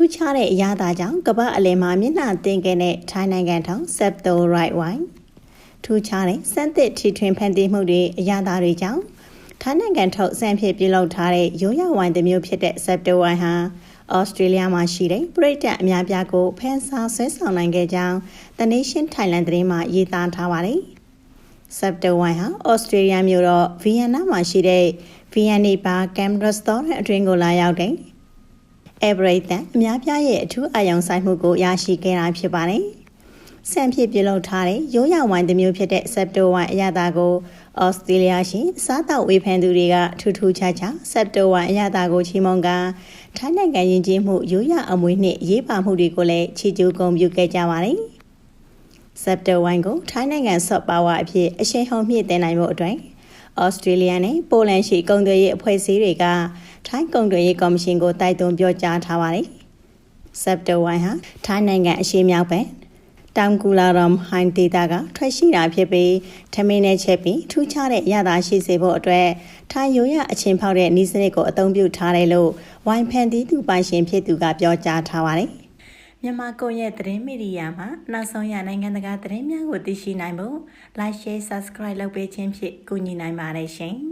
ူးခြားတဲ့အရာသာကြောင့်ကမ္ဘာအလယ်မှာမျက်နှာတင်ခဲ့တဲ့ထိုင်းနိုင်ငံထောင် Septo Right Wine ထူးခြားတဲ့စမ်းသစ်ထီထွင်ဖန်တီးမှုတွေအရာသာတွေကြောင့်ထိုင်းနိုင်ငံထုတ်စံဖြစ်ပြုလုပ်ထားတဲ့ရိုးရဝိုင်တစ်မျိုးဖြစ်တဲ့ Septo Wine ဟာဩစတြေးလျမှာရှိတဲ့ပရိသတ်အများပြားကိုဖန်ဆာဆွဲဆောင်နိုင်ခဲ့ကြောင်း The Nation Thailand သတင်းမှာရေးသားထားပါတယ်။ Septo Wine ဟာဩစတြေးလျမြို့တော်ဗီယန်နာမှာရှိတဲ့ Vienna Bar Cam Restaurant အတွင်းကိုလာရောက်တဲ့ Everything အများပြားရဲ့အထူးအာရုံစိုက်မှုကိုရရှိခဲ့တာဖြစ်ပါတယ်။ဆန်ဖြစ်ပြုလုပ်ထားတဲ့ရိုးရာဝိုင်တစ်မျိုးဖြစ်တဲ့ Septo Wine အရသာကိုဩစတြေးလျရှိစားတောက်ဝေဖန်သူတွေကထူးထူးခြားခြား Septo Wine အရသာကိုချီးမွမ်းကထိုင်းနိုင်ငံယဉ်ကျေးမှုရိုးရာအမွေနှင့်ရေးပါမှုတွေကိုလည်းချီးကျူးဂုဏ်ပြုခဲ့ကြပါတယ်။ Septo Wine ကိုထိုင်းနိုင်ငံ soft power အဖြစ်အရှိန်ဟုန်မြင့်တင်နိုင်ဖို့အတွက်ဩစတြေးလျနဲ့ပိုလန်ရှိကုန်သွယ်ရေးအဖွဲ့အစည်းတွေက ထိုင်းကုန်သွယ်ရေးကော်မရှင်ကိုတိုက်တွန်းပြောကြားထားပါတယ်။ Septo Wine ဟာထိုင်းနိုင်ငံအရှေ့မြောက်ဘက်တောင်ကူလာရမ်ဟိုင်ဒေတာကထွက်ရှိတာဖြစ်ပြီးထမင်းနဲ့ချက်ပြီးထူးခြားတဲ့ရတာရှိစေဖို့အတွက်ထိုင်းရိုးရအချင်းဖောက်တဲ့ဤစနစ်ကိုအသုံးပြုထားတယ်လို့ဝိုင်ဖန်တီးသူပိုင်ရှင်ဖြစ်သူကပြောကြားထားပါတယ်။မြန်မာကွန်ရက်သတင်းမီဒီယာမှာနောက်ဆုံးရနိုင်ငံတကာသတင်းများကိုသိရှိနိုင်ဖို့ Like Share Subscribe လုပ်ပေးခြင်းဖြင့်ကူညီနိုင်ပါတယ်ရှင်။